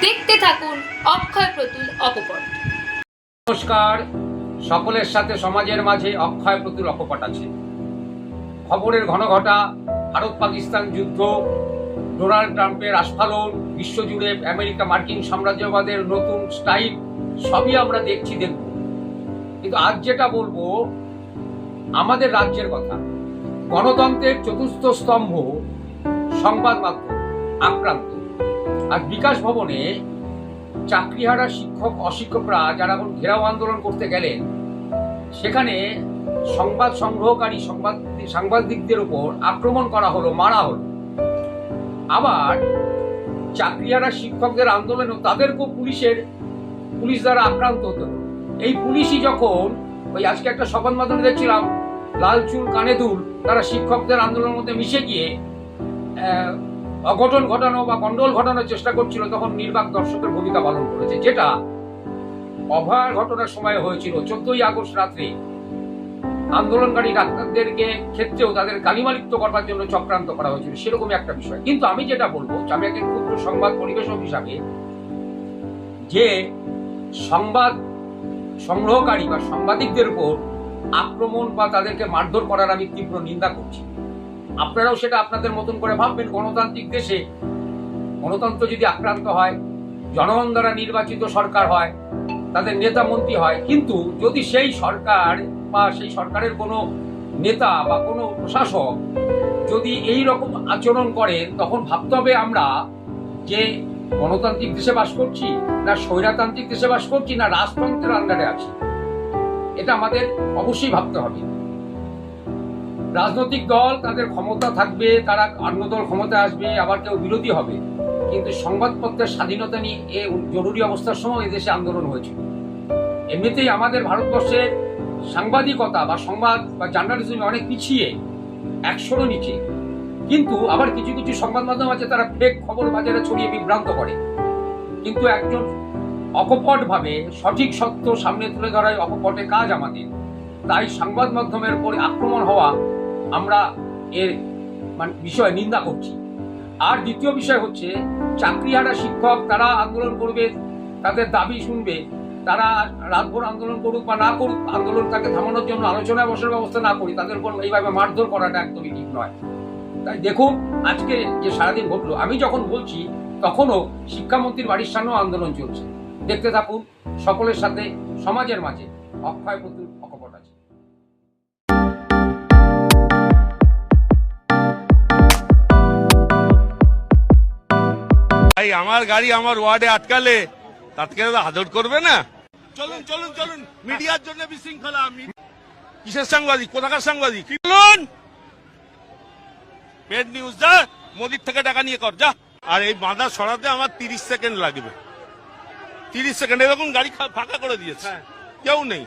দেখতে থাকুন অক্ষয় প্রতুল অপপট। নমস্কার। সকলের সাথে সমাজের মাঝে অক্ষয় প্রতুল অকপট আছে। খবরের ঘনঘটা, ভারত পাকিস্তান যুদ্ধ, ডোনাল্ড ট্রাম্পের আস্ফালন, বিশ্বজুড়ে আমেরিকা মার্কিন সাম্রাজ্যবাদের নতুন স্টাইল সবই আমরা দেখছি, দেখব। কিন্তু আজ যেটা বলব, আমাদের রাজ্যের কথা। গণতন্ত্রের চতুর্থ স্তম্ভ, সংবাদ মাধ্যম, আক্রান্ত। আর বিকাশ ভবনে চাকরিহারা শিক্ষক, অশিক্ষকরা যারা এখন ঘেরাও আন্দোলন করতে গেলেন, সেখানে সংবাদ সংগ্রহকারী, সংবাদ, সাংবাদিকদের উপর আক্রমণ করা হলো, মারা হলো। আবার চাকরিহারা শিক্ষকদের আন্দোলনও তাদেরকেও পুলিশের, পুলিশ দ্বারা আক্রান্ত হতো এই পুলিশই যখন ওই আজকে একটা সংবাদ মাধ্যমে দেখছিলাম, লাল চুল তারা শিক্ষকদের আন্দোলনের মধ্যে মিশে গিয়ে অঘটন ঘটানো বা গন্ডল ঘটানোর চেষ্টা করছিল, তখন নির্বাক দর্শকের ভূমিকা পালন করেছে, যেটা অভয়ার ঘটনার সময় হয়েছিল। চোদ্দই আগস্ট রাত্রে আন্দোলনকারী ডাক্তারদেরকে ক্ষেত্রেও তাদের কালিমালিপ্ত করবার জন্য চক্রান্ত করা হয়েছিল, সেরকমই একটা বিষয়। কিন্তু আমি যেটা বলব আমি একজন ক্ষুদ্র সংবাদ পরিবেশক হিসাবে, যে সংবাদ সংগ্রহকারী বা সাংবাদিকদের উপর আক্রমণ বা তাদেরকে মারধর করার আমি তীব্র নিন্দা করছি। আপনারাও সেটা আপনাদের মতন করে ভাববেন। গণতান্ত্রিক দেশে গণতন্ত্র যদি আক্রান্ত হয়, জনগণ দ্বারা নির্বাচিত সরকার হয়, তাদের নেতা মন্ত্রী হয়, কিন্তু যদি সেই সরকার বা সেই সরকারের কোনো নেতা বা কোনো প্রশাসক যদি এই রকম আচরণ করেন তখন ভাবতে হবে আমরা যে গণতান্ত্রিক দেশে বাস করছি, না স্বৈরাতান্ত্রিক দেশে বাস করছি, না রাজতন্ত্রের আন্ডারে আছি। এটা আমাদের অবশ্যই ভাবতে হবে। রাজনৈতিক দল তাদের ক্ষমতা থাকবে, তারা অন্য দল ক্ষমতা আসবে, আবার কেউ বিরোধী হবে। কিন্তু সংবাদপত্রের স্বাধীনতা নিয়ে এ জরুরি অবস্থার সময় এদেশে আন্দোলন হয়েছিল। এমনিতেই আমাদের ভারতবর্ষে সাংবাদিকতা বা সংবাদ বা জার্নালিজম অনেক পিছিয়ে, একশোরও নিচে। কিন্তু আবার কিছু কিছু সংবাদ মাধ্যম আছে, তারা ফেক খবর বাজারে ছড়িয়ে বিভ্রান্ত করে। কিন্তু একজন অকপট ভাবে সঠিক সত্য সামনে তুলে ধরাই অকপটে কাজ আমাদের। তাই সংবাদ মাধ্যমের উপরে আক্রমণ হওয়া আমরা এর মানে বিষয়ে নিন্দা করছি। আর দ্বিতীয় বিষয় হচ্ছে, চাকরিহারা শিক্ষক তারা আন্দোলন করবে, তাদের দাবি শুনবে, তারা রাতভর আন্দোলন করুক বা না করুক, আন্দোলন তাকে থামানোর জন্য আলোচনায় বসার ব্যবস্থা না করি, তাদের উপর এইভাবে মারধর করাটা একদমই ঠিক নয়। তাই দেখুন, আজকে যে সারাদিন ঘটলো, আমি যখন বলছি, তখনও শিক্ষামন্ত্রীর বাড়ির সামনেও আন্দোলন চলছে। দেখতে থাকুন, সকলের সাথে, সমাজের মাঝে, অক্ষয় ভাই আমার গাড়ি আমার ওয়ার্ডে আটকালে তাকে আদর করবে না? চলুন চলুন চলুন। মিডিয়ার জন্য বিশৃঙ্খলা কিসের সাংবাদিক? কোথাকার সাংবাদিক? চলুন! পেড নিউজ যা। মোদির থেকে টাকা নিয়ে কর যা। আর এই বাঁধা সরাতে আমার তিরিশ সেকেন্ড লাগবে। তিরিশ সেকেন্ড এরকম গাড়ি ফাঁকা করে দিয়েছে। কেউ নেই।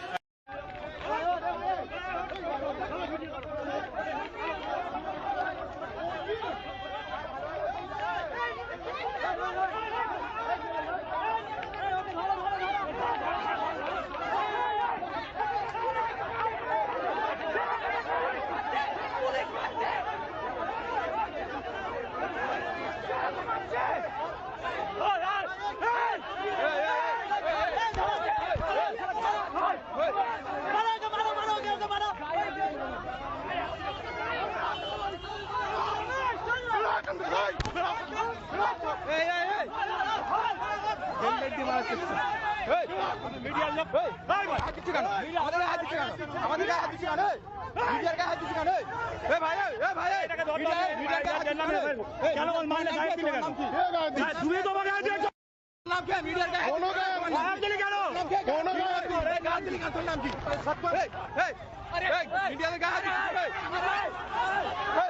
এই